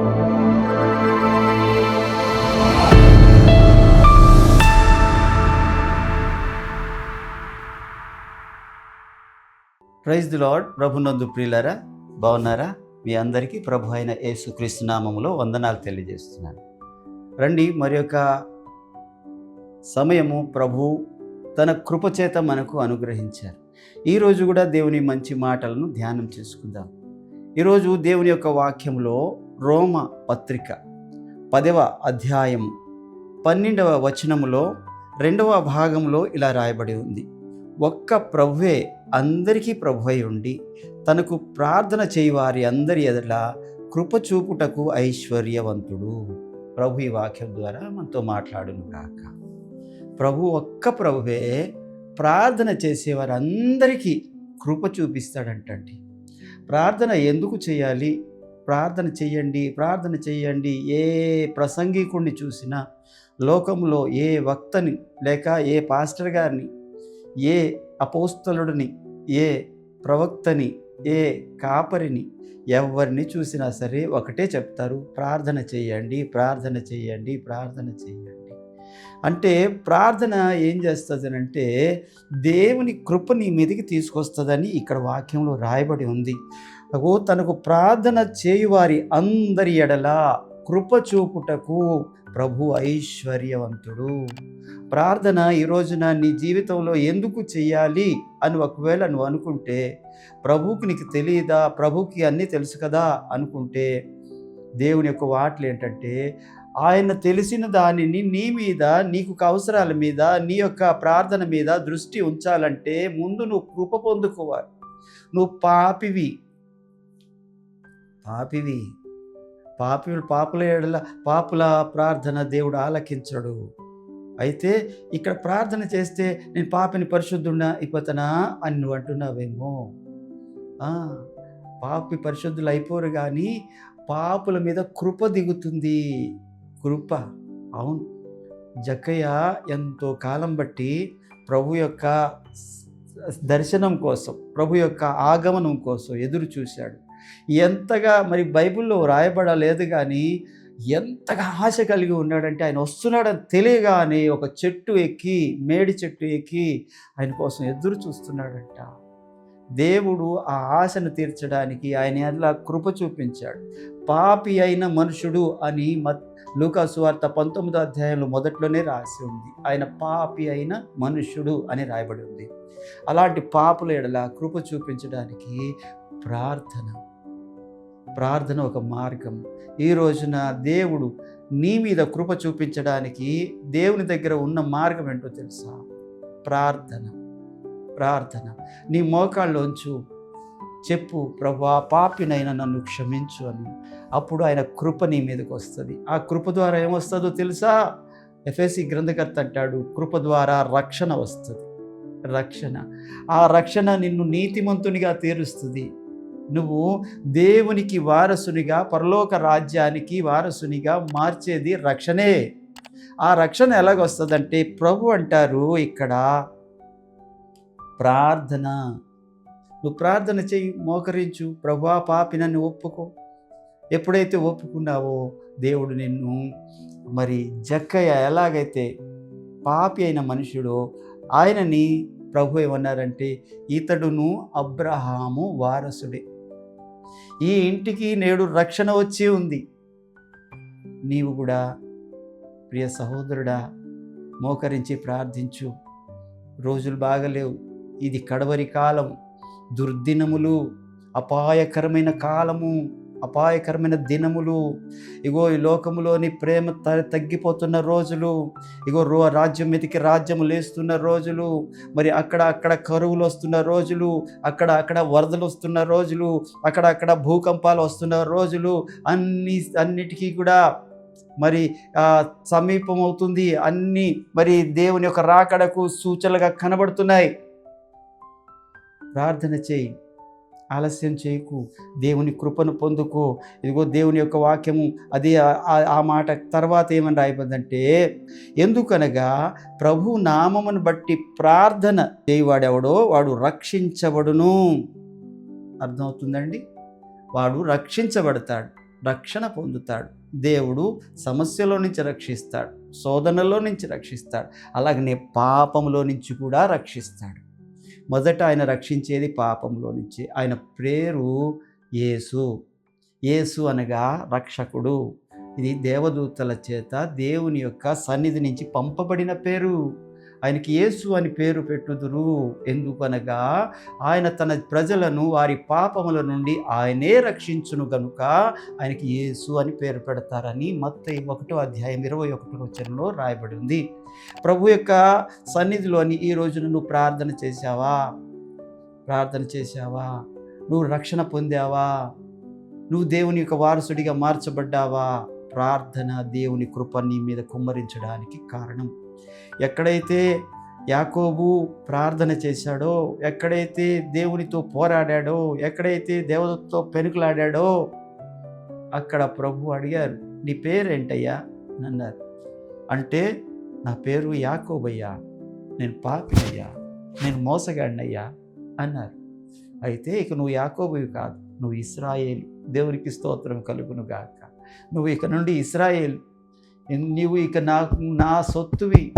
Praise the lord. ప్రభునందు ప్రియులరా బాగున్నారా? మీ అందరికీ ప్రభు అయిన యేసుక్రీస్తు నామములో వందనాలు తెలియజేస్తున్నాను. రండి మరి యొక్క సమయము ప్రభు తన కృపచేత మనకు అనుగ్రహించారు. ఈరోజు కూడా దేవుని మంచి మాటలను ధ్యానం చేసుకుందాం. ఈరోజు దేవుని యొక్క వాక్యంలో రోమ పత్రిక పదవ అధ్యాయం పన్నెండవ వచనములో రెండవ భాగంలో ఇలా రాయబడి ఉంది. ఒక్క ప్రభువే అందరికీ ప్రభువై ఉండి తనకు ప్రార్థన చేయవారి అందరి ఎదుట కృప చూపుటకు ఐశ్వర్యవంతుడు. ప్రభు ఈ వాక్యం ద్వారా మనతో మాట్లాడును కాక ప్రభు ఒక్క ప్రభువే ప్రార్థన చేసేవారందరికీ కృప చూపిస్తాడంటండి. ప్రార్థన ఎందుకు చేయాలి? ప్రార్థన చెయ్యండి ప్రార్థన చెయ్యండి. ఏ ప్రసంగికుణ్ణి చూసినా లోకంలో ఏ వక్తని లేక ఏ పాస్టర్ గారిని ఏ అపోస్తలుడిని ఏ ప్రవక్తని ఏ కాపరిని ఎవరిని చూసినా సరే ఒకటే చెప్తారు. ప్రార్థన చేయండి ప్రార్థన చేయండి ప్రార్థన చేయండి అంటే ప్రార్థన ఏం చేస్తుంది అంటే దేవుని కృపని మీదకి తీసుకొస్తుందని ఇక్కడ వాక్యంలో రాయబడి ఉంది. తనకు ప్రార్థన చేయువారి అందరి ఎడల కృప చూపుటకు ప్రభు ఐశ్వర్యవంతుడు. ప్రార్థన ఈ రోజున నీ జీవితంలో ఎందుకు చేయాలి అని ఒకవేళ నువ్వు అనుకుంటే ప్రభువుకి నీకు తెలియదా ప్రభుకి అన్నీ తెలుసు కదా అనుకుంటే దేవుని యొక్క వాటలు ఏంటంటే ఆయన తెలిసిన దానిని నీ మీద నీకు అవసరాల మీద నీ యొక్క ప్రార్థన మీద దృష్టి ఉంచాలంటే ముందు నువ్వు కృప పొందుకోవాలి. నువ్వు పాపివి. పాపివి. పాపి పాపుల ఏడల పాపుల ప్రార్థన దేవుడు ఆలకించడు. అయితే ఇక్కడ ప్రార్థన చేస్తే నేను పాపిని పరిశుద్ధున్నా అయిపోతానా అని నువ్వు అంటున్నావేమో. పాపి పరిశుద్ధులు అయిపోరు కానీ పాపుల మీద కృప దిగుతుంది. కృప అవును. జక్కయ్య ఎంతో కాలం బట్టి ప్రభు యొక్క దర్శనం కోసం ప్రభు యొక్క ఆగమనం కోసం ఎదురు చూశాడు ఎంతగా మరి బైబిల్లో రాయబడలేదు కానీ ఎంతగా ఆశ కలిగి ఉన్నాడంటే ఆయన వస్తున్నాడని తెలియగానే ఒక చెట్టు ఎక్కి మేడి చెట్టు ఎక్కి ఆయన కోసం ఎదురు చూస్తున్నాడంట. దేవుడు ఆ ఆశను తీర్చడానికి ఆయన ఎలా కృప చూపించాడు. పాపి అయిన మనుషుడు అని మత్ లూకాసువార్త పంతొమ్మిదో అధ్యాయంలో మొదట్లోనే రాసి ఉంది. ఆయన పాపి అయిన మనుష్యుడు అని రాయబడి ఉంది. అలాంటి పాపుల ఎడల కృప చూపించడానికి ప్రార్థన ప్రార్థన ఒక మార్గం. ఈ రోజున దేవుడు నీ మీద కృప చూపించడానికి దేవుని దగ్గర ఉన్న మార్గం ఏంటో తెలుసా? ప్రార్థన. ప్రార్థన. నీ మోకాళ్ళలోంచు చెప్పు ప్రభా పాపినైనా నన్ను క్షమించు అని. అప్పుడు ఆయన కృప నీ మీదకి వస్తుంది. ఆ కృప ద్వారా ఏమొస్తుందో తెలుసా? ఎఫ్ఎస్సి గ్రంథకర్త అంటాడు కృప ద్వారా రక్షణ వస్తుంది. రక్షణ. ఆ రక్షణ నిన్ను నీతిమంతునిగా తీరుస్తుంది. నువ్వు దేవునికి వారసునిగా పరలోక రాజ్యానికి వారసునిగా మార్చేది రక్షణే. ఆ రక్షణ ఎలాగొస్తుందంటే ప్రభు అంటారు ఇక్కడ ప్రార్థన. నువ్వు ప్రార్థన చెయ్యి మోకరించు ప్రభా పాపి నన్ను ఒప్పుకో. ఎప్పుడైతే ఒప్పుకున్నావో దేవుడు నిన్ను మరి జక్కయ్య ఎలాగైతే పాపి అయిన మనుషుడో ఆయనని ప్రభు ఏమన్నారంటే ఇతడును అబ్రహాము వారసుడే. ఈ ఇంటికి నేడు రక్షణ వచ్చి ఉంది. నీవు కూడా ప్రియ సహోదరుడా మోకరించి ప్రార్థించు. రోజులు బాగలేవు. ఇది కడవరి కాలం. దుర్దినములు అపాయకరమైన కాలము. అపాయకరమైన దినములు. ఇగో ఈ లోకములోని ప్రేమ త- తగ్గిపోతున్న రోజులు. ఇగో రో రాజ్యం మీదకి రాజ్యం లేస్తున్న రోజులు. మరి అక్కడ అక్కడ కరువులు వస్తున్న రోజులు. అక్కడ అక్కడ వరదలు వస్తున్న రోజులు. అక్కడ అక్కడ భూకంపాలు వస్తున్న రోజులు. అన్ని అన్నిటికీ కూడా మరి సమీపం అవుతుంది అన్ని మరి దేవుని యొక్క రాకడకు సూచనలుగా కనబడుతున్నాయి. ప్రార్థన చేయి. ఆలస్యం చేయకు. దేవుని కృపను పొందుకో. ఇదిగో దేవుని యొక్క వాక్యము అది ఆ- మాట తర్వాత ఏమని రాయబడిందంటే ఎందుకనగా ప్రభు నామమును బట్టి ప్రార్థన చేయవాడెవడో వాడు రక్షించబడును. అర్థమవుతుందండి? వాడు రక్షించబడతాడు రక్షణ పొందుతాడు. దేవుడు సమస్యలో నుంచి రక్షిస్తాడు శోధనలో నుంచి రక్షిస్తాడు. అలాగనే పాపంలో నుంచి కూడా రక్షిస్తాడు. మొదట ఆయన రక్షించేది పాపంలో నుంచి. ఆయన పేరు యేసు. యేసు అనగా రక్షకుడు. ఇది దేవదూతల చేత దేవుని యొక్క సన్నిధి నుంచి పంపబడిన పేరు. ఆయనకి యేసు అని పేరు పెట్టుదురు. ఎందుకనగా ఆయన తన ప్రజలను వారి పాపముల నుండి ఆయనే రక్షించును గనుక ఆయనకి యేసు అని పేరు పెడతారని మొత్తం ఒకటో అధ్యాయం ఇరవై ఒకటో వచనంలో రాయబడి ఉంది ప్రభు యొక్క సన్నిధిలోని ఈ రోజున నువ్వు ప్రార్థన చేశావా? ప్రార్థన చేశావా? నువ్వు రక్షణ పొందావా? నువ్వు దేవుని యొక్క వారసుడిగా మార్చబడ్డావా? ప్రార్థన దేవుని కృప నీ మీద కుమ్మరించడానికి కారణం. ఎక్కడైతే యాకోబు ప్రార్థన చేశాడో ఎక్కడైతే దేవునితో పోరాడాడో ఎక్కడైతే దేవతతో పెనుకులాడాడో అక్కడ ప్రభు అడిగారు నీ పేరేంటయ్యా? అని అన్నారు. అంటే నా పేరు యాకోబయ్యా. నేను పాపినయ్యా. నేను మోసగాడినయ్యా. అన్నారు. అయితే ఇక నువ్వు యాకోబువి కాదు. నువ్వు ఇస్రాయేల్. దేవునికి స్తోత్రం కలుగును గాక. నువ్వు ఇక నుండి ఇస్రాయేల్. నీవు ఇక నాకు నా సొత్తువి.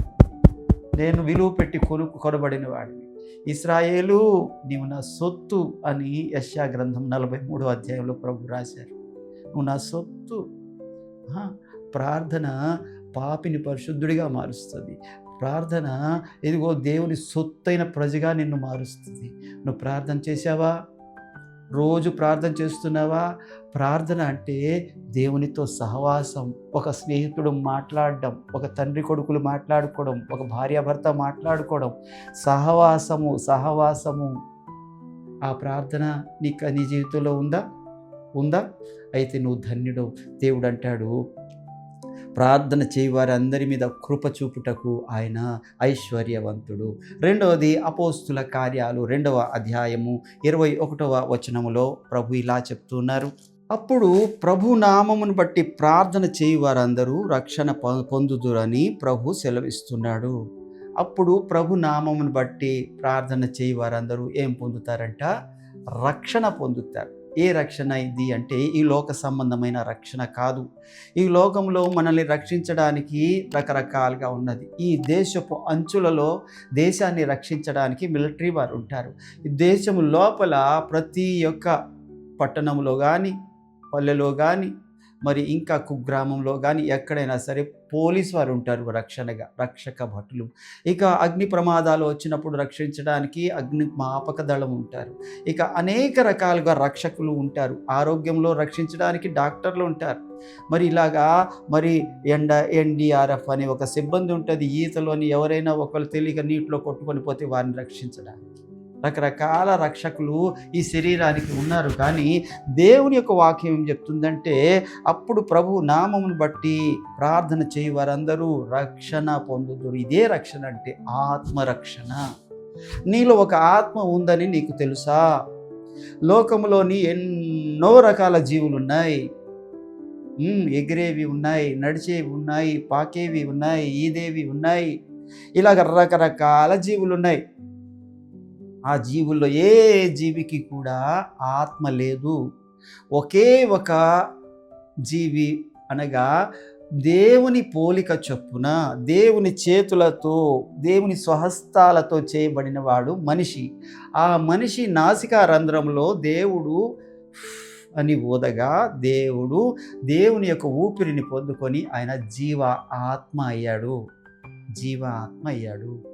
నేను విలువ పెట్టి కొను కొనబడిన వాడిని. ఇస్రాయేలు నీవు నా సొత్తు అని యశా గ్రంథం నలభై మూడో అధ్యాయంలో ప్రభు రాశారు. నువ్వు నా సొత్తు ప్రార్థన పాపిని పరిశుద్ధుడిగా మారుస్తుంది. ప్రార్థన ఇదిగో దేవుని సొత్తైన ప్రజగా నిన్ను మారుస్తుంది. నువ్వు ప్రార్థన చేసావా రోజు ప్రార్థన చేస్తున్నావా? ప్రార్థన అంటే దేవునితో సహవాసం ఒక స్నేహితుడు మాట్లాడడం ఒక తండ్రి కొడుకులు మాట్లాడుకోవడం ఒక భార్యాభర్త మాట్లాడుకోవడం. సహవాసము సహవాసము. ఆ ప్రార్థన నీకు నీ జీవితంలో ఉందా? ఉందా? అయితే నువ్వు ధన్యుడు దేవుడు అంటాడు ప్రార్థన చేయవారందరి మీద కృప చూపుటకు ఆయన ఐశ్వర్యవంతుడు. రెండవది అపోస్తుల కార్యాలు రెండవ అధ్యాయము ఇరవై ఒకటవ వచనములో ప్రభు ఇలా చెప్తున్నారు. అప్పుడు ప్రభు నామమును బట్టి ప్రార్థన చేయవారందరూ రక్షణ పొ- పొందుదురని ప్రభు సెలవిస్తున్నాడు. అప్పుడు ప్రభు నామమును బట్టి ప్రార్థన చేయవారందరూ ఏం పొందుతారంట? రక్షణ పొందుతారు. ఏ రక్షణ ఇది అంటే ఈ లోక సంబంధమైన రక్షణ కాదు. ఈ లోకంలో మనల్ని రక్షించడానికి రకరకాలుగా ఉన్నది. ఈ దేశపు అంచులలో దేశాన్ని రక్షించడానికి మిలిటరీ వారు ఉంటారు. ఈ లోపల ప్రతి ఒక్క పట్టణంలో కానీ పల్లెలో కానీ మరి ఇంకా కుగ్రామంలో కానీ ఎక్కడైనా సరే పోలీస్ వారు ఉంటారు రక్షణగా రక్షక భటులు. ఇక అగ్ని ప్రమాదాలు వచ్చినప్పుడు రక్షించడానికి అగ్ని మాపక దళం ఉంటారు. ఇక అనేక రకాలుగా రక్షకులు ఉంటారు. ఆరోగ్యంలో రక్షించడానికి డాక్టర్లు ఉంటారు. మరి ఇలాగా మరి ఎండ ఎన్డీఆర్ఎఫ్ అనే ఒక సిబ్బంది ఉంటుంది. ఈతలోని ఎవరైనా ఒకరు తెలియక నీటిలో కొట్టుకొని పోతే వారిని రక్షించడానికి. రకరకాల రక్షకులు ఈ శరీరానికి ఉన్నారు. కానీ దేవుని యొక్క వాక్యం ఏం చెప్తుందంటే అప్పుడు ప్రభు నామమును బట్టి ప్రార్థన చేయి వారందరూ రక్షణ పొందుదురు. ఇదే రక్షణ అంటే ఆత్మరక్షణ. నీలో ఒక ఆత్మ ఉందని నీకు తెలుసా? లోకంలోని ఎన్నో రకాల జీవులు ఉన్నాయి. ఎగిరేవి ఉన్నాయి నడిచేవి ఉన్నాయి పాకేవి ఉన్నాయి ఈదేవి ఉన్నాయి. ఇలాగ రకరకాల జీవులు ఉన్నాయి. ఆ జీవుల్లో ఏ జీవికి కూడా ఆత్మ లేదు. ఒకే ఒక జీవి అనగా దేవుని పోలిక చొప్పున దేవుని చేతులతో దేవుని స్వహస్తాలతో చేయబడిన వాడు మనిషి. ఆ మనిషి నాసికా రంధ్రంలో దేవుడు అని ఊదగా దేవుడు దేవుని యొక్క ఊపిరిని పొందుకొని ఆయన జీవ ఆత్మ అయ్యాడు. జీవ ఆత్మ అయ్యాడు.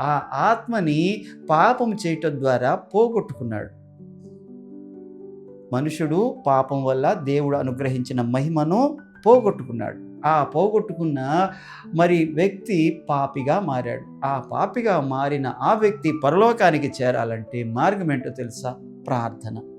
ఆ ఆత్మని పాపం చేయటం ద్వారా పోగొట్టుకున్నాడు. మనుషుడు పాపం వల్ల దేవుడు అనుగ్రహించిన మహిమను పోగొట్టుకున్నాడు. ఆ పోగొట్టుకున్న మరి వ్యక్తి పాపిగా మారాడు. ఆ పాపిగా మారిన ఆ వ్యక్తి పరలోకానికి చేరాలంటే మార్గం ఏంటో తెలుసా? ప్రార్థన.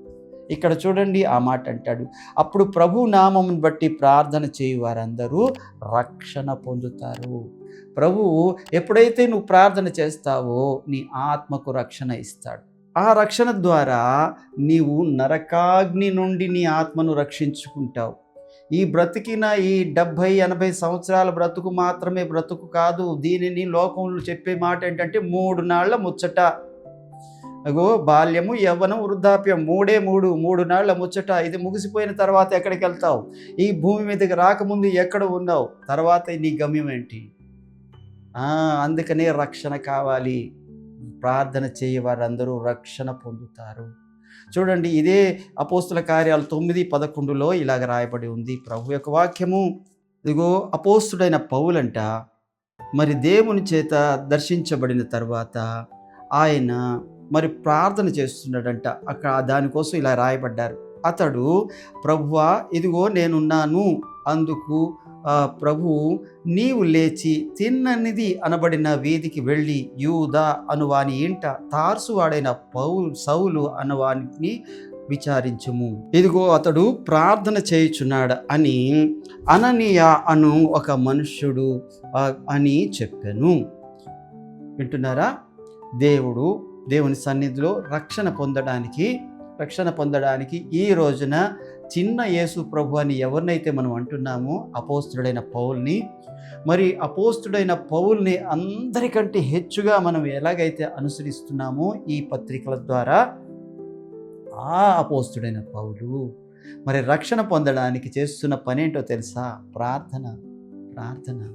ఇక్కడ చూడండి ఆ మాట అంటాడు. అప్పుడు ప్రభు నామమును బట్టి ప్రార్థన చేయు వారందరూ రక్షణ పొందుతారు. ప్రభువు ఎప్పుడైతే నువ్వు ప్రార్థన చేస్తావో నీ ఆత్మకు రక్షణ ఇస్తాడు. ఆ రక్షణ ద్వారా నీవు నరకాగ్ని నుండి నీ ఆత్మను రక్షించుకుంటావు. ఈ బ్రతికిన ఈ డెబ్భై ఎనభై సంవత్సరాల బ్రతుకు మాత్రమే బ్రతుకు కాదు. దీనిని లోకంలో చెప్పే మాట ఏంటంటే మూడు నాళ్ళ ముచ్చట. అగో బాల్యము యవ్వనం వృద్ధాప్యం మూడే మూడు మూడు నాళ్ళ ముచ్చట. ఇది ముగిసిపోయిన తర్వాత ఎక్కడికి వెళ్తావు? ఈ భూమి మీదకి రాకముందు ఎక్కడ ఉన్నావు? తర్వాత నీ గమ్యం ఏంటి? అందుకనే రక్షణ కావాలి. ప్రార్థన చేయ వారందరూ రక్షణ పొందుతారు. చూడండి ఇదే అపోస్తుల కార్యాలు తొమ్మిది పదకొండులో ఇలాగ రాయబడి ఉంది. ప్రభు యొక్క వాక్యము. ఇదిగో అపోస్తుడైన పౌలంట మరి దేవుని చేత దర్శించబడిన తర్వాత ఆయన మరి ప్రార్థన చేస్తున్నాడంట. అక్కడ దానికోసం ఇలా రాయబడ్డారు. అతడు ప్రభువా ఇదిగో నేనున్నాను. అందుకు ప్రభు నీవు లేచి తిన్ననిది అనబడిన వీధికి వెళ్ళి యూదా అనువాని ఇంట తార్సువాడైన పౌ సౌలు అనువాని విచారించుము. ఇదిగో అతడు ప్రార్థన చేయుచున్నాడు అని అననీయ అను ఒక మనుష్యుడు అని చెప్పాను. వింటున్నారా? దేవుడు దేవుని సన్నిధిలో రక్షణ పొందడానికి రక్షణ పొందడానికి ఈ రోజున చిన్న యేసు ప్రభు అని ఎవరినైతే మనం అంటున్నామో అపోస్తుడైన పౌల్ని మరి అపోస్తుడైన పౌల్ని అందరికంటే హెచ్చుగా మనం ఎలాగైతే అనుసరిస్తున్నామో ఈ పత్రికల ద్వారా ఆ అపోస్తుడైన పౌలు మరి రక్షణ పొందడానికి చేస్తున్న పనేంటో తెలుసా? ప్రార్థన ప్రార్థన.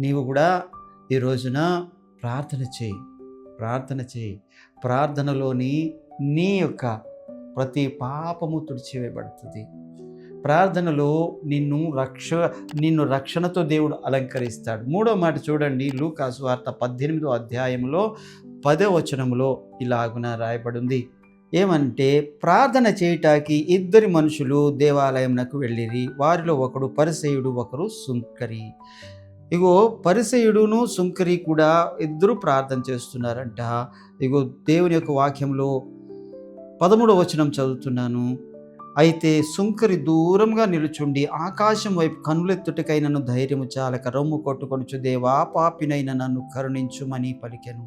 నీవు కూడా ఈ రోజున ప్రార్థన చేయి. ప్రార్థన చేయి. ప్రార్థనలోని నీ యొక్క ప్రతి పాపము తుడిచివేయబడుతుంది. ప్రార్థనలో నిన్ను రక్ష నిన్ను రక్షణతో దేవుడు అలంకరిస్తాడు. మూడో మాట చూడండి లూకాసు వార్త పద్దెనిమిదో అధ్యాయంలో పదో వచనంలో ఇలాగున రాయబడింది. ఏమంటే ప్రార్థన చేయటానికి ఇద్దరి మనుషులు దేవాలయంనకు వెళ్ళిరి. వారిలో ఒకడు పరిసేయుడు ఒకరు సుంకరి. ఇగో పరిసయుడును సుంకరి కూడా ఇద్దరు ప్రార్థన చేస్తున్నారంట. ఇగో దేవుని యొక్క వాక్యంలో పదమూడవ వచనం చదువుతున్నాను. అయితే సుంకరి దూరంగా నిలుచుండి ఆకాశం వైపు కనులెత్తుటకై నన్ను ధైర్యము చాలక రొమ్ము కొట్టుకొనుచు దేవా పాపినైన నన్ను కరుణించుమని పలికెను.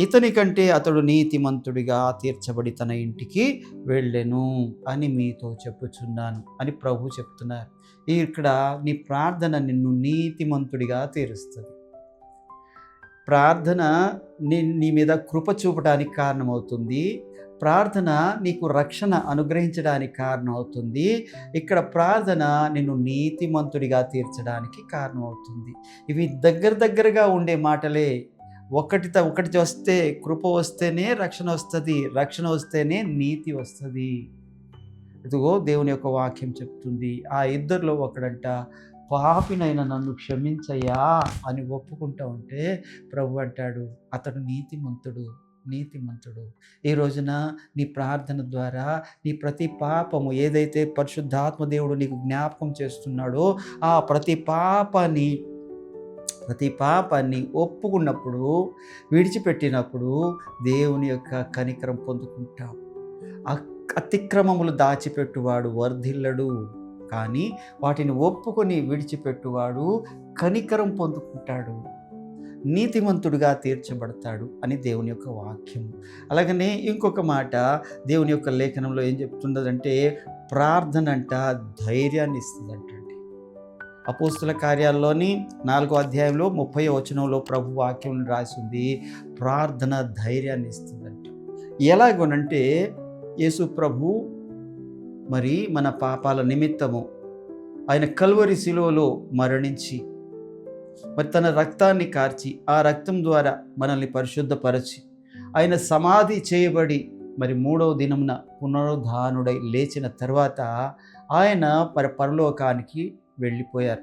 ఇతని కంటే అతడు నీతిమంతుడిగా తీర్చబడి తన ఇంటికి వెళ్ళెను అని మీతో చెప్పుచున్నాను అని ప్రభు చెప్తున్నారు. ఇక్కడ నీ ప్రార్థన నిన్ను నీతిమంతుడిగా తీరుస్తుంది. ప్రార్థన నీ నీ మీద కృప చూపడానికి కారణమవుతుంది. ప్రార్థన నీకు రక్షణ అనుగ్రహించడానికి కారణమవుతుంది. ఇక్కడ ప్రార్థన నిన్ను నీతిమంతుడిగా తీర్చడానికి కారణమవుతుంది. ఇవి దగ్గర దగ్గరగా ఉండే మాటలే. ఒకటితో ఒకటి వస్తే కృప వస్తేనే రక్షణ వస్తుంది. రక్షణ వస్తేనే నీతి వస్తుంది. ఇదిగో దేవుని యొక్క వాక్యం చెప్తుంది ఆ ఇద్దరిలో ఒకడంట పాపినైన నన్ను క్షమించయ్యా అని ఒప్పుకుంటా ఉంటే ప్రభు అంటాడు అతడు నీతిమంతుడు నీతిమంతుడు. ఈ రోజున నీ ప్రార్థన ద్వారా నీ ప్రతి పాపము ఏదైతే పరిశుద్ధాత్మ దేవుడు నీకు జ్ఞాపకం చేస్తున్నాడో ఆ ప్రతి పాపాన్ని ప్రతి పాపాన్ని ఒప్పుకున్నప్పుడు విడిచిపెట్టినప్పుడు దేవుని యొక్క కనికరం పొందుకుంటావు అతిక్రమములు దాచిపెట్టువాడు వర్ధిల్లడు. కానీ వాటిని ఒప్పుకొని విడిచిపెట్టువాడు కనికరం పొందుకుంటాడు. నీతిమంతుడుగా తీర్చబడతాడు అని దేవుని యొక్క వాక్యం. అలాగనే ఇంకొక మాట దేవుని యొక్క లేఖనంలో ఏం చెప్తుండదంటే ప్రార్థన అంట ధైర్యాన్ని ఇస్తుంది అంటండి అపోస్తుల కార్యాల్లోని నాలుగో అధ్యాయంలో ముప్పై వచనంలో ప్రభు వాక్యం రాసింది ప్రార్థన ధైర్యాన్ని ఇస్తుందంట. ఎలాగోనంటే యేసు ప్రభు మరి మన పాపాల నిమిత్తము ఆయన కల్వరి శిలువలో మరణించి మరి తన రక్తాన్ని కార్చి ఆ రక్తం ద్వారా మనల్ని పరిశుద్ధపరచి ఆయన సమాధి చేయబడి మరి మూడవ దినమున పునరుద్ధానుడై లేచిన తర్వాత ఆయన పర పరలోకానికి వెళ్ళిపోయారు.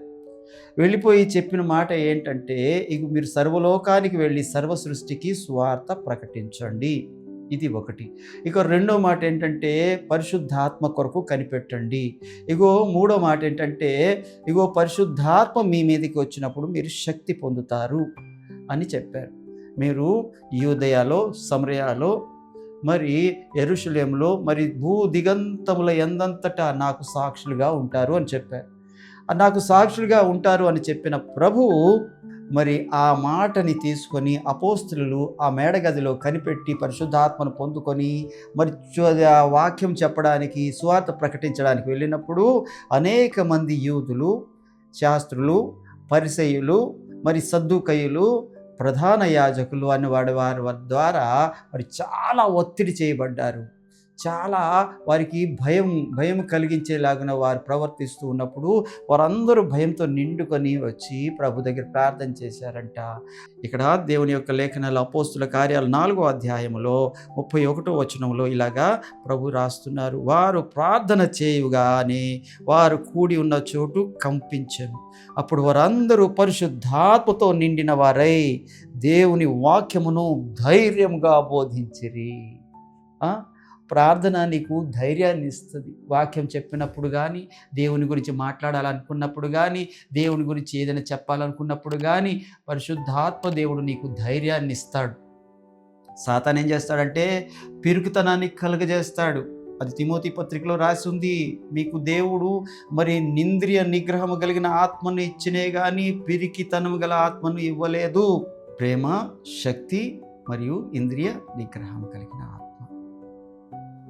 వెళ్ళిపోయి చెప్పిన మాట ఏంటంటే ఇక మీరు సర్వలోకానికి వెళ్ళి సర్వ సృష్టికి స్వార్థ ప్రకటించండి. ఇది ఒకటి. ఇక రెండో మాట ఏంటంటే పరిశుద్ధాత్మ కొరకు కనిపెట్టండి. ఇగో మూడో మాట ఏంటంటే ఇగో పరిశుద్ధాత్మ మీ మీదకి వచ్చినప్పుడు మీరు శక్తి పొందుతారు అని చెప్పారు. మీరు యూదయాలో సమరయాలో మరి ఎరుషులేంలో మరి భూ దిగంతముల ఎందంతటా నాకు సాక్షులుగా ఉంటారు అని చెప్పారు. నాకు సాక్షులుగా ఉంటారు అని చెప్పిన ప్రభువు మరి ఆ మాటని తీసుకొని అపోస్తులు ఆ మేడగదిలో కనిపెట్టి పరిశుద్ధాత్మను పొందుకొని మరి చు- ఆ వాక్యం చెప్పడానికి సువార్త ప్రకటించడానికి వెళ్ళినప్పుడు అనేక మంది యూదులు శాస్త్రులు పరిసయులు మరి సద్దుకయులు ప్రధాన యాజకులు అని వాడి వారి ద్వారా మరి చాలా ఒత్తిడి చేయబడ్డారు. చాలా వారికి భయం భయం కలిగించేలాగున వారు ప్రవర్తిస్తూ ఉన్నప్పుడు వారందరూ భయంతో నిండుకొని వచ్చి ప్రభు దగ్గర ప్రార్థన చేశారంట. ఇక్కడ దేవుని యొక్క లేఖనాలు అపోస్తుల కార్యాలు నాలుగో అధ్యాయంలో ముప్పై ఒకటో వచనంలో ఇలాగా ప్రభు రాస్తున్నారు. వారు ప్రార్థన చేయుగానే వారు కూడి ఉన్న చోటు కంపించను. అప్పుడు వారందరూ పరిశుద్ధాత్మతో నిండిన వారై దేవుని వాక్యమును ధైర్యంగా బోధించిరి. ఆ? ప్రార్థన నీకు ధైర్యాన్ని ఇస్తుంది. వాక్యం చెప్పినప్పుడు కానీ దేవుని గురించి మాట్లాడాలనుకున్నప్పుడు కానీ దేవుని గురించి ఏదైనా చెప్పాలనుకున్నప్పుడు కానీ పరిశుద్ధాత్మ దేవుడు నీకు ధైర్యాన్ని ఇస్తాడు. సాతాన్ ఏం చేస్తాడంటే పిరుకుతనాన్ని కలుగజేస్తాడు. అది తిమోతి పత్రికలో రాసి ఉంది మీకు దేవుడు మరి నింద్రియ నిగ్రహము కలిగిన ఆత్మను ఇచ్చినే కానీ పిరికితనము గల ఆత్మను ఇవ్వలేదు. ప్రేమ శక్తి మరియు ఇంద్రియ నిగ్రహం కలిగిన ఆత్మ.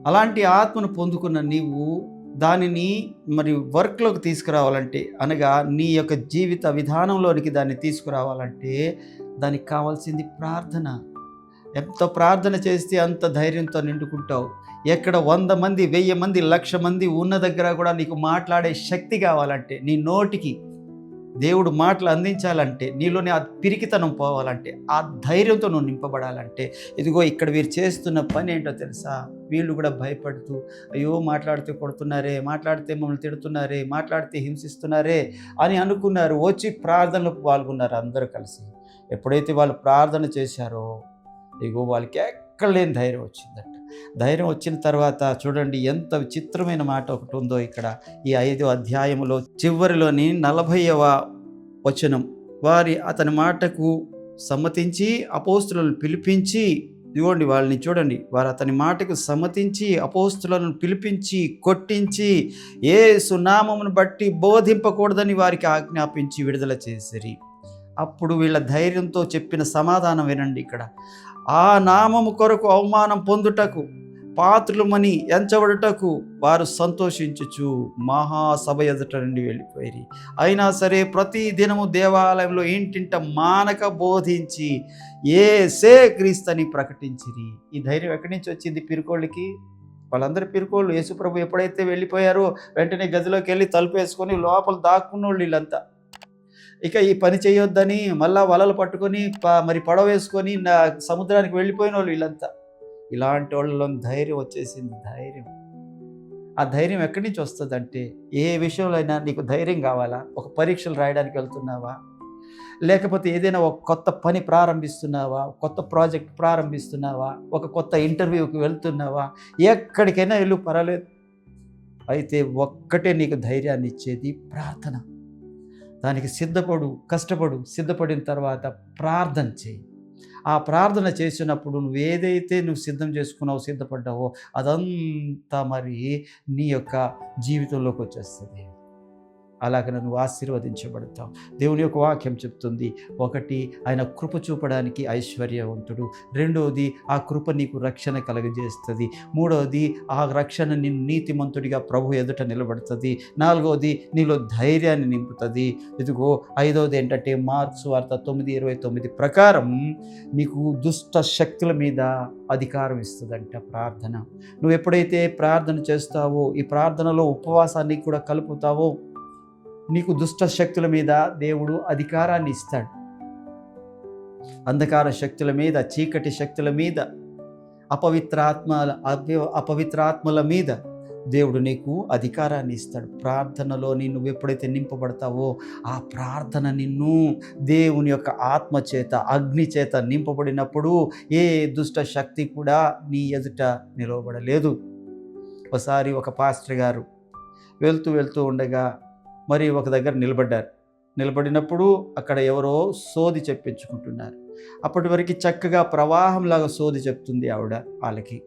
అలాంటి ఆత్మను పొందుకున్న నీవు దానిని మరి వర్క్లోకి తీసుకురావాలంటే అనగా నీ యొక్క జీవిత విధానంలోనికి దాన్ని తీసుకురావాలంటే దానికి కావాల్సింది ప్రార్థన. ఎంత ప్రార్థన చేస్తే అంత ధైర్యంతో నిండుకుంటావు. ఎక్కడ వంద మంది వెయ్యి మంది లక్ష మంది ఉన్న దగ్గర కూడా నీకు మాట్లాడే శక్తి కావాలంటే నీ నోటికి దేవుడు మాటలు అందించాలంటే నీలోని ఆ పిరికితనం పోవాలంటే ఆ ధైర్యంతో నువ్వు నింపబడాలంటే ఇదిగో ఇక్కడ వీరు చేస్తున్న పని ఏంటో తెలుసా? వీళ్ళు కూడా భయపడుతూ అయ్యో మాట్లాడితే కొడుతున్నారే మాట్లాడితే మమ్మల్ని తిడుతున్నారే మాట్లాడితే హింసిస్తున్నారే అని అనుకున్నారు. వచ్చి ప్రార్థనలో పాల్గొన్నారు అందరూ కలిసి. ఎప్పుడైతే వాళ్ళు ప్రార్థన చేశారో ఇగో వాళ్ళకి ఎక్కడ లేని ధైర్యం వచ్చిందట. ధైర్యం వచ్చిన తర్వాత చూడండి ఎంత విచిత్రమైన మాట ఒకటి ఉందో ఇక్కడ ఈ ఐదో అధ్యాయములో. చివరిలోని నలభైవ వచనం. వారి అతని మాటకు సమ్మతించి అపోస్తులను పిలిపించి ఇవ్వండి వాళ్ళని చూడండి. వారు అతని మాటకు సమ్మతించి అపోస్తులను పిలిపించి కొట్టించి ఏ సునామమును బట్టి బోధింపకూడదని వారికి ఆజ్ఞాపించి విడుదల చేసిరి. అప్పుడు వీళ్ళ ధైర్యంతో చెప్పిన సమాధానం వినండి ఇక్కడ. ఆ నామము కొరకు అవమానం పొందుటకు పాత్రులమని ఎంచబడుటకు వారు సంతోషించుచు మహాసభ ఎదుట నుండి వెళ్ళిపోయి అయినా సరే ప్రతి దినము దేవాలయంలో ఇంటింట మానక బోధించి ఏ సే క్రీస్తని ప్రకటించిరి. ఈ ధైర్యం ఎక్కడి నుంచి వచ్చింది పిరుకోళ్ళకి? వాళ్ళందరూ పిరుకోళ్ళు. యేసుప్రభు ఎప్పుడైతే వెళ్ళిపోయారో వెంటనే గదిలోకి వెళ్ళి తలుపు వేసుకొని లోపల దాక్కున్నోళ్ళు వీళ్ళంతా. ఇక ఈ పని చేయొద్దని మళ్ళా వలలు పట్టుకొని ప- మరి పడవ వేసుకొని నా సముద్రానికి వెళ్ళిపోయిన వాళ్ళు వీళ్ళంతా. ఇలాంటి వాళ్ళలో ధైర్యం వచ్చేసింది ధైర్యం. ఆ ధైర్యం ఎక్కడి నుంచి వస్తుందంటే ఏ విషయంలో అయినా నీకు ధైర్యం కావాలా? ఒక పరీక్షలు రాయడానికి వెళ్తున్నావా? లేకపోతే ఏదైనా ఒక కొత్త పని ప్రారంభిస్తున్నావా? కొత్త ప్రాజెక్ట్ ప్రారంభిస్తున్నావా? ఒక కొత్త ఇంటర్వ్యూకి వెళ్తున్నావా? ఎక్కడికైనా వెళ్ళు పర్వాలేదు. అయితే ఒక్కటే నీకు ధైర్యాన్ని ఇచ్చేది ప్రార్థన. దానికి సిద్ధపడు కష్టపడు సిద్ధపడిన తర్వాత ప్రార్థన చేయి. ఆ ప్రార్థన చేసినప్పుడు నువ్వు ఏదైతే నువ్వు సిద్ధం చేసుకున్నావో సిద్ధపడ్డావో అదంతా మరి నీ యొక్క జీవితంలోకి వచ్చేస్తుంది. అలాగ నువ్వు ఆశీర్వదించబడతావు. దేవుని యొక్క వాక్యం చెప్తుంది ఒకటి ఆయన కృప చూపడానికి ఐశ్వర్యవంతుడు. రెండవది ఆ కృప నీకు రక్షణ కలగజేస్తుంది. మూడవది ఆ రక్షణ నిన్ను నీతిమంతుడిగా ప్రభు ఎదుట నిలబడుతుంది. నాలుగవది నీలో ధైర్యాన్ని నింపుతుంది. ఇదిగో ఐదవది ఏంటంటే మార్క్స్ వార్త తొమ్మిది ఇరవై తొమ్మిది ప్రకారం నీకు దుష్ట శక్తుల మీద అధికారం ఇస్తుందంట ప్రార్థన. నువ్వు ఎప్పుడైతే ప్రార్థన చేస్తావో ఈ ప్రార్థనలో ఉపవాసాన్ని కూడా కలుపుతావో నీకు దుష్ట శక్తుల మీద దేవుడు అధికారాన్ని ఇస్తాడు. అంధకార శక్తుల మీద చీకటి శక్తుల మీద అపవిత్రాత్మల అపవిత్రాత్మల మీద దేవుడు నీకు అధికారాన్ని ఇస్తాడు. ప్రార్థనలో నిన్ను ఎప్పుడైతే నింపబడతావో ఆ ప్రార్థన నిన్ను దేవుని యొక్క ఆత్మ చేత అగ్ని చేత నింపబడినప్పుడు ఏ దుష్ట శక్తి కూడా నీ ఎదుట నిలవబడలేదు. ఒకసారి ఒక పాస్టర్ గారు వెళ్తూ వెళ్తూ ఉండగా మరి ఒక దగ్గర నిలబడ్డారు. నిలబడినప్పుడు అక్కడ ఎవరో సోది చెప్పించుకుంటున్నారు. అప్పటి వరకు చక్కగా ప్రవాహంలాగా సోది చెప్తుంది ఆవిడ వాళ్ళకి.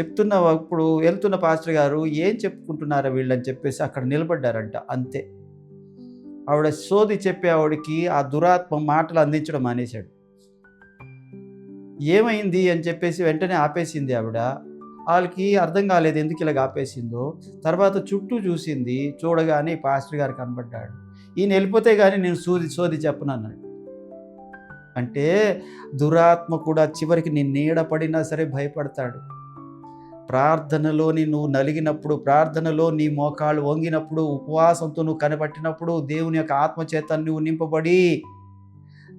చెప్తున్న అప్పుడు వెళ్తున్న పాస్టర్ గారు ఏం చెప్పుకుంటున్నారా వీళ్ళని చెప్పేసి అక్కడ నిలబడ్డారంట అంతే. ఆవిడ సోది చెప్పే ఆవిడకి ఆ దురాత్మ మాటలు అందించడం మానేశాడు. ఏమైంది అని చెప్పేసి వెంటనే ఆపేసింది ఆవిడ. వాళ్ళకి అర్థం కాలేదు ఎందుకు ఇలా ఆపేసిందో తర్వాత చుట్టూ చూసింది చూడగానే పాస్టర్ గారు కనబడ్డాడు. ఈయన వెళ్ళిపోతే కానీ నేను సోది సోది చెప్పను అన్నాడు. అంటే దురాత్మ కూడా చివరికి నీ నీడ పడినా సరే భయపడతాడు. ప్రార్థనలోని నువ్వు నలిగినప్పుడు ప్రార్థనలో నీ మోకాళ్ళు వంగినప్పుడు ఉపవాసంతో నువ్వు కనబట్టినప్పుడు దేవుని యొక్క ఆత్మచేత నువ్వు నింపబడి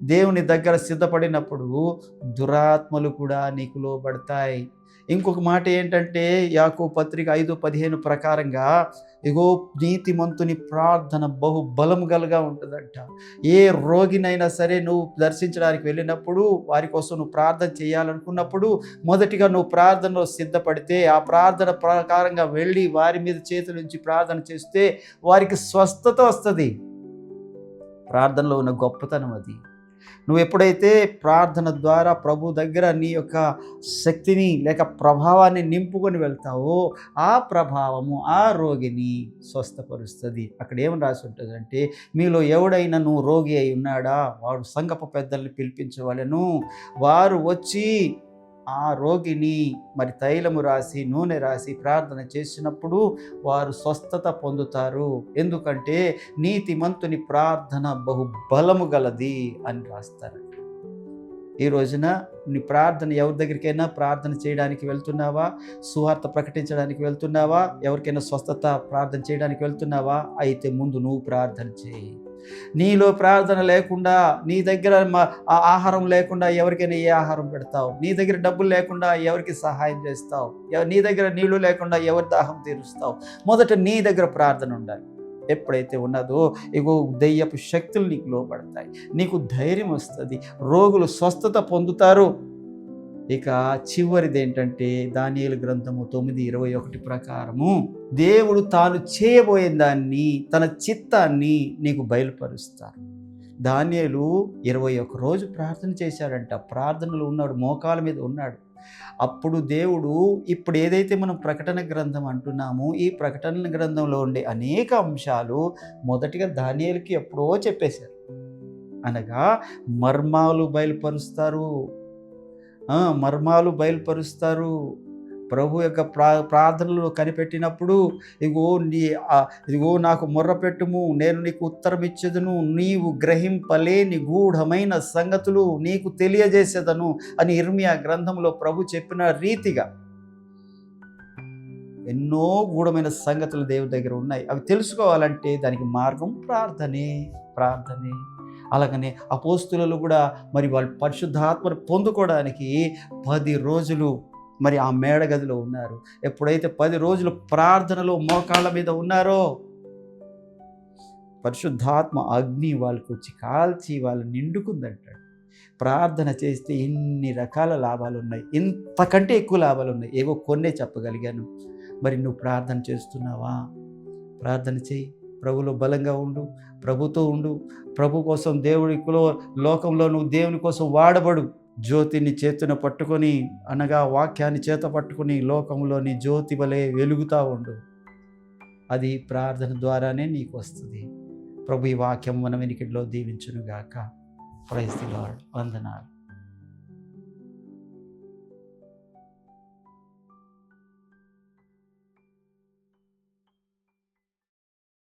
దేవుని దగ్గర సిద్ధపడినప్పుడు దురాత్మలు కూడా నీకు లోబడతాయి. ఇంకొక మాట ఏంటంటే యాకో పత్రిక ఐదు పదిహేను ప్రకారంగా ఇగో నీతిమంతుని ప్రార్థన బహు బలం గలగా ఉంటుందంట. ఏ రోగినైనా సరే నువ్వు దర్శించడానికి వెళ్ళినప్పుడు వారి కోసం నువ్వు ప్రార్థన చేయాలనుకున్నప్పుడు మొదటిగా నువ్వు ప్రార్థనలో సిద్ధపడితే ఆ ప్రార్థన ప్రకారంగా వెళ్ళి వారి మీద చేతుల నుంచి ప్రార్థన చేస్తే వారికి స్వస్థత వస్తుంది. ప్రార్థనలో ఉన్న గొప్పతనం అది. నువ్వు ఎప్పుడైతే ప్రార్థన ద్వారా ప్రభు దగ్గర నీ యొక్క శక్తిని లేక ప్రభావాన్ని నింపుకొని వెళ్తావో ఆ ప్రభావము ఆ రోగిని స్వస్థపరుస్తుంది. అక్కడ ఏమని రాసి ఉంటుంది అంటే మీలో ఎవడైనా నువ్వు రోగి అయి ఉన్నాడా? వాడు సంగప పెద్దల్ని పిలిపించవలను. వారు వచ్చి ఆ రోగిని మరి తైలము రాసి నూనె రాసి ప్రార్థన చేసినప్పుడు వారు స్వస్థత పొందుతారు. ఎందుకంటే నీతిమంతుని ప్రార్థన బహు బలము గలది అని రాస్తారు ఈ రోజున నీ ప్రార్థన ఎవరి దగ్గరికైనా ప్రార్థన చేయడానికి వెళ్తున్నావా? సువార్త ప్రకటించడానికి వెళ్తున్నావా? ఎవరికైనా స్వస్థత ప్రార్థన చేయడానికి వెళ్తున్నావా? అయితే ముందు నువ్వు ప్రార్థన చేయి. నీలో ప్రార్థన లేకుండా నీ దగ్గర ఆహారం లేకుండా ఎవరికైనా ఏ ఆహారం పెడతావు? నీ దగ్గర డబ్బులు లేకుండా ఎవరికి సహాయం చేస్తావు? నీ దగ్గర నీళ్ళు లేకుండా ఎవరి దాహం తీరుస్తావు? మొదట నీ దగ్గర ప్రార్థన ఉండాలి. ఎప్పుడైతే ఉన్నదో ఇగో దెయ్యపు శక్తులు నీకు లోపడతాయి నీకు ధైర్యం వస్తుంది. రోగులు స్వస్థత పొందుతారు. ఇక చివరిది ఏంటంటే దానియలు గ్రంథము తొమ్మిది ఇరవై ఒకటి ప్రకారము దేవుడు తాను చేయబోయే దాన్ని తన చిత్తాన్ని నీకు బయలుపరుస్తారు దానియలు ఇరవై ఒక రోజు ప్రార్థన చేశాడంట. ప్రార్థనలు ఉన్నాడు మోకాల మీద ఉన్నాడు. అప్పుడు దేవుడు ఇప్పుడు ఏదైతే మనం ప్రకటన గ్రంథం అంటున్నామో ఈ ప్రకటన గ్రంథంలో ఉండే అనేక అంశాలు మొదటిగా దానియలకి ఎప్పుడో చెప్పేశారు. అనగా మర్మాలు బయలుపరుస్తారు మర్మాలు బయలుపరుస్తారు. ప్రభు యొక్క ప్రా ప్రార్థనలు కనిపెట్టినప్పుడు ఇగో నీ ఇదిగో నాకు మొర్ర పెట్టుము నేను నీకు ఉత్తరం ఇచ్చేదను నీవు గ్రహింపలేని గూఢమైన సంగతులు నీకు తెలియజేసేదను అని ఇర్మియా గ్రంథంలో ప్రభు చెప్పిన రీతిగా ఎన్నో గూఢమైన సంగతులు దేవుడి దగ్గర ఉన్నాయి. అవి తెలుసుకోవాలంటే దానికి మార్గం ప్రార్థనే ప్రార్థనే. అలాగనే అపోస్తులలో కూడా మరి వాళ్ళు పరిశుద్ధాత్మను పొందుకోవడానికి పది రోజులు మరి ఆ మేడగదిలో ఉన్నారు. ఎప్పుడైతే పది రోజులు ప్రార్థనలో మోకాళ్ళ మీద ఉన్నారో పరిశుద్ధాత్మ అగ్ని వాళ్ళకి వచ్చి కాల్చి వాళ్ళు నిండుకుందంటాడు. ప్రార్థన చేస్తే ఎన్ని రకాల లాభాలు ఉన్నాయి ఇంతకంటే ఎక్కువ లాభాలు ఉన్నాయి. ఏవో కొన్నే చెప్పగలిగాను. మరి నువ్వు ప్రార్థన చేస్తున్నావా? ప్రార్థన చేయి. ప్రభులో బలంగా ఉండు ప్రభుతో ఉండు. ప్రభు కోసం దేవుడి లోకంలో నువ్వు దేవుని కోసం వాడబడు. జ్యోతిని చేతున పట్టుకొని అనగా వాక్యాన్ని చేత పట్టుకొని లోకంలోని జ్యోతి వలె వెలుగుతూ ఉండు. అది ప్రార్థన ద్వారానే నీకు వస్తుంది. ప్రభు ఈ వాక్యం మన వెనికిడిలో దీవించునుగాక. Praise the Lord. వందనాలు.